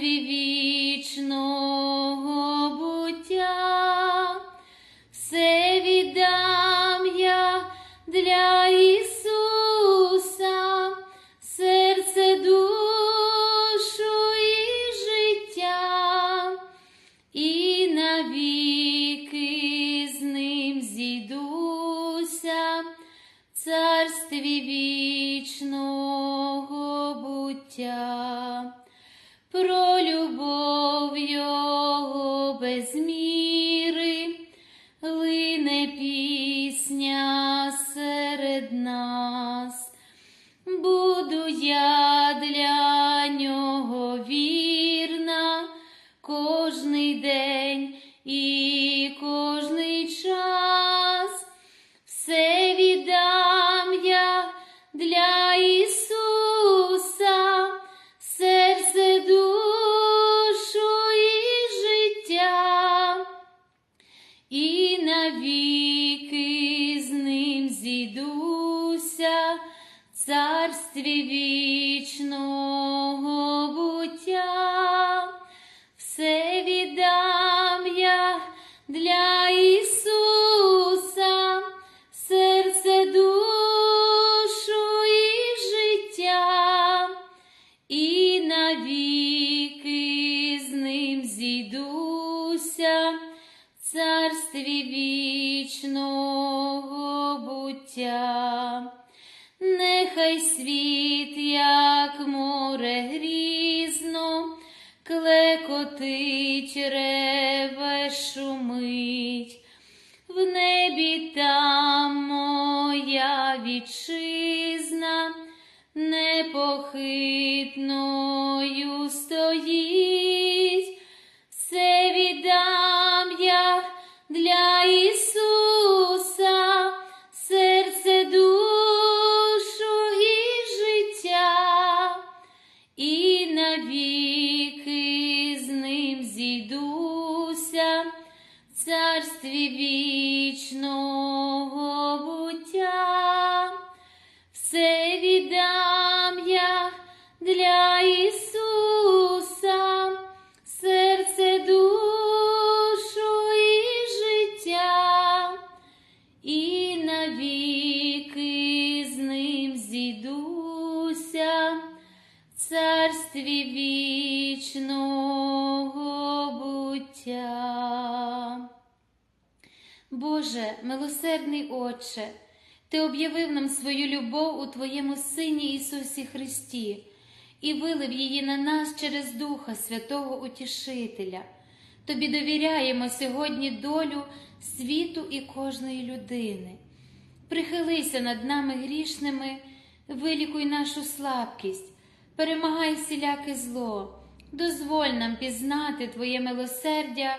царстві вічного буття. Все віддам я для Ісуса, серце, душу і життя, і навіки з ним зійдуся царстві вічного буття. Про любов його без міри лине пісня серед нас. Буду я для нього вірна кожний день і царстві вічного клекотить, реве, вічного буття. Все віддам я для Ісуса, серце, душу і життя, і навіки з ним зійдуся в царстві вічного Боже, милосердний Отче, Ти об'явив нам свою любов у Твоєму Сині Ісусі Христі і вилив її на нас через Духа Святого Утішителя. Тобі довіряємо сьогодні долю світу і кожної людини. Прихилися над нами грішними, вилікуй нашу слабкість, перемагай всіляке зло, дозволь нам пізнати Твоє милосердя,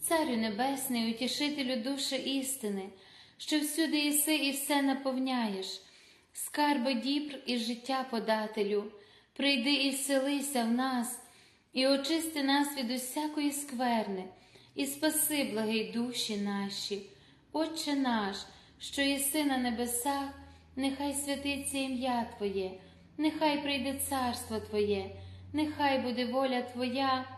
Царю Небесний, утішителю душі істини, що всюди іси і все наповняєш, скарби дібр і життя подателю, прийди і вселися в нас, і очисти нас від усякої скверни, і спаси, благий душі наші, Отче наш, що єси на небесах, нехай святиться ім'я Твоє, нехай прийде царство Твоє, нехай буде воля Твоя,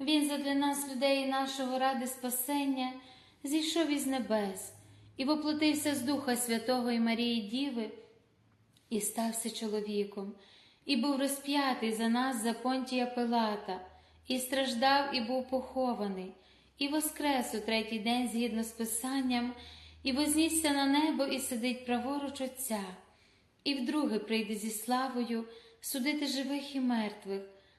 Він задля нас, людей нашого ради спасення, зійшов із небес і воплотився з Духа Святого і Марії Діви, і стався чоловіком, і був розп'ятий за нас за понтія Пилата, і страждав, і був похований, і воскрес у третій день згідно з Писанням, і вознісся на небо, і сидить праворуч Отця, і вдруге прийде зі славою судити живих і мертвих,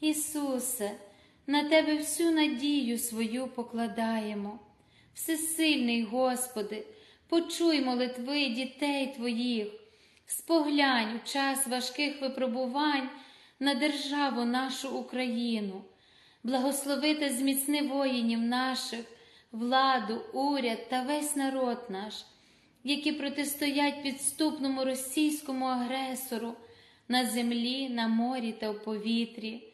Ісусе, на Тебе всю надію свою покладаємо. Всесильний Господи, почуй молитви дітей Твоїх, споглянь у час важких випробувань на державу нашу Україну, благослови та зміцни воїнів наших, владу, уряд та весь народ наш, які протистоять підступному російському агресору на землі, на морі та в повітрі.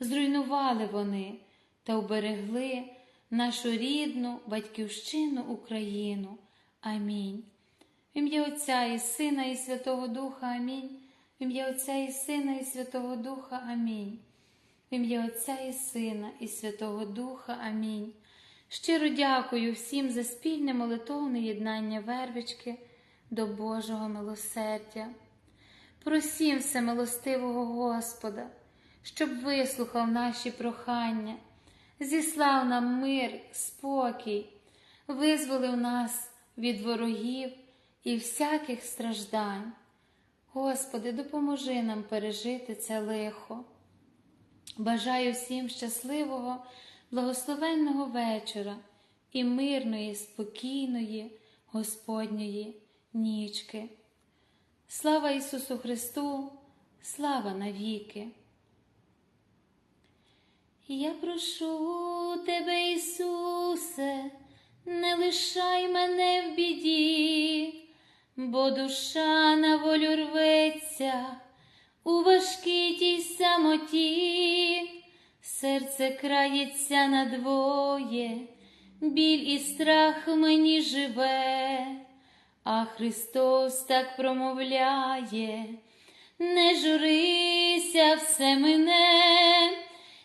зруйнували вони та уберегли нашу рідну батьківщину Україну. Амінь. В ім'я Отця і Сина, і Святого Духа Амінь. В ім'я Отця і Сина, і Святого Духа Амінь. В ім'я Отця і Сина, і Святого Духа Амінь. Щиро дякую всім за спільне молитовне єднання вервички до Божого милосердя. Просім всемилостивого Господа, щоб вислухав наші прохання, зіслав нам мир, спокій, визволив нас від ворогів і всяких страждань. Господи, допоможи нам пережити це лихо. Бажаю всім щасливого, благословенного вечора і мирної, спокійної Господньої нічки. Слава Ісусу Христу, слава навіки! Я прошу тебе, Ісусе, не лишай мене в біді, бо душа на волю рветься у важкій тій самоті, серце крається надвоє, біль і страх мені живе, а Христос так промовляє, не журися все мене,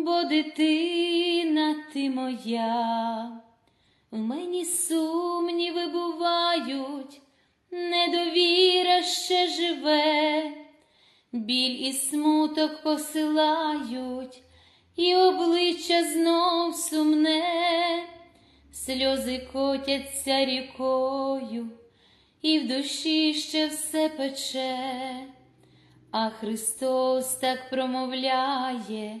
бо дитина ти моя. У мені сумніви бувають, недовіра ще живе, біль і смуток посилають, і обличчя знов сумне, сльози котяться рікою, і в душі ще все пече, а Христос так промовляє,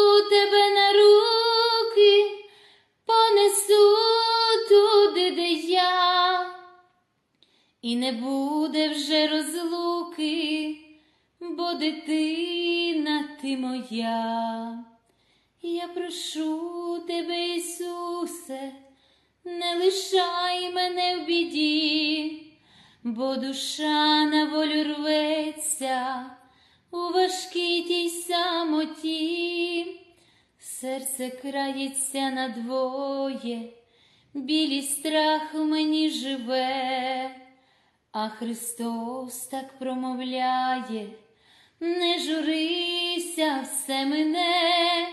і не буде вже розлуки бо дитина ти моя, я прошу тебе, Ісусе, не лишай мене в біді, бо душа на волю рветься у важкій тій самоті, серце крається надвоє, білі страх в мені живе, а Христос так промовляє не журися все мене,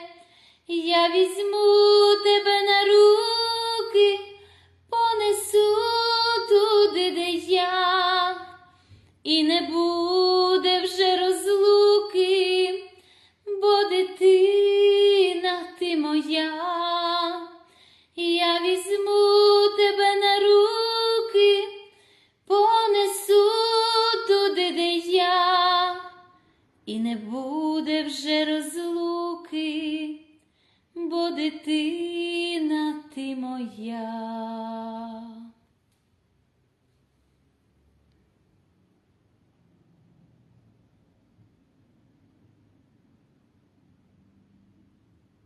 я візьму тебе на руки, понесу туди, де я, і не буде